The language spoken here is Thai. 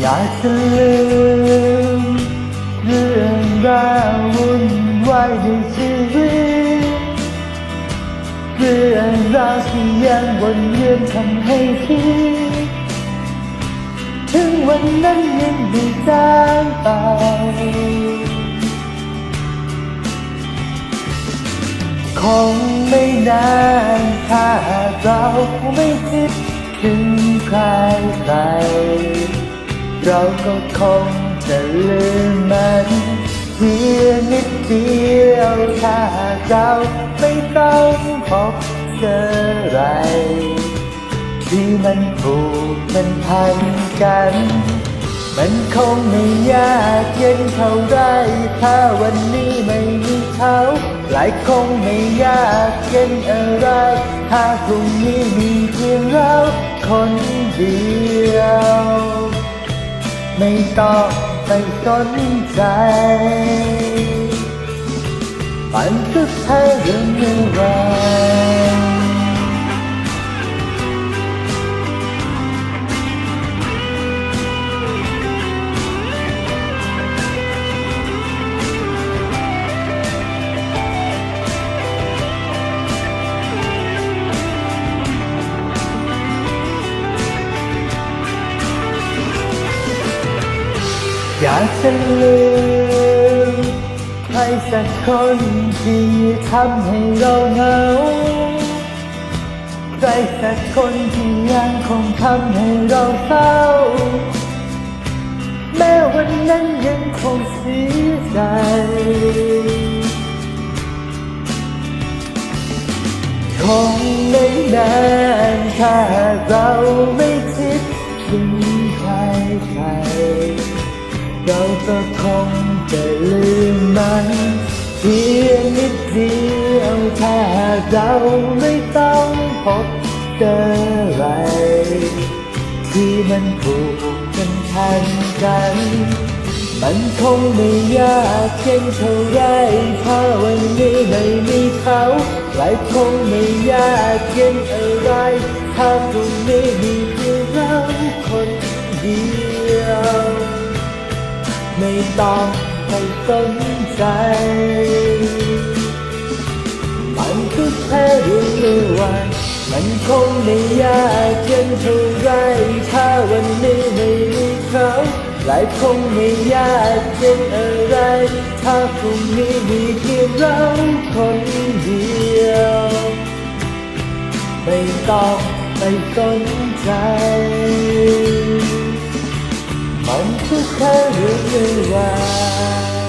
อยากจะลืมเรื่องราววุ่นวายในชีวิตเรื่องราวที่ยังวนเวียนทำให้คิดถึงวันนั้นยังไม่จางไปคงไม่นานถ้าเราไม่คิดถึงใครใคร เราก็คงจะลืมมันเพียงนิดเดียวถ้าเราไม่ต้องพบเจออะไร ที่มันผูกมันพันกัน มันคงไม่ยากเย็นเท่าไร ถ้าวันนี้ไม่มีเขาหลายคงไม่ยากเย็นอะไร ถ้าพรุ่งนี้มีเพียงเราคนเดียว ไม่ต้องไปสนใจมันก็แค่เรื่องเมื่อว อยากจะลืมใครสักคนที่ทำให้เราเหงา ใครสักคนที่ยังคงทำให้เราเศร้า แม้วันนั้นยังคงเสียใจคงไม่นานถ้าเราไม่คิดถึงใครใคร เราก็คงจะลืมมัน เพียงนิดเดียวถ้าเราไม่ต้องพบเจออะไรที่มันผูกกันทันกัน มันคงไม่ยากเช่นเท่าไรถ้าวันนี้ไม่มีเขาหลายคงไม่ยากเย็นอะไรถ้าพรุ่งนี้มีเพียงเราคนเดียว ไม่ต้องไปสนใจ มันก็แค่เรื่องเมื่อวานมันคงไม่ยากเย็นเท่าไร ถ้าวันนี้ไม่มีเขาหลายคงไม่ยากเย็นอะไร ถ้าพรุ่งนี้มีเพียงเราคนเดียว ไม่ต้องไปสนใจ มันก็แค่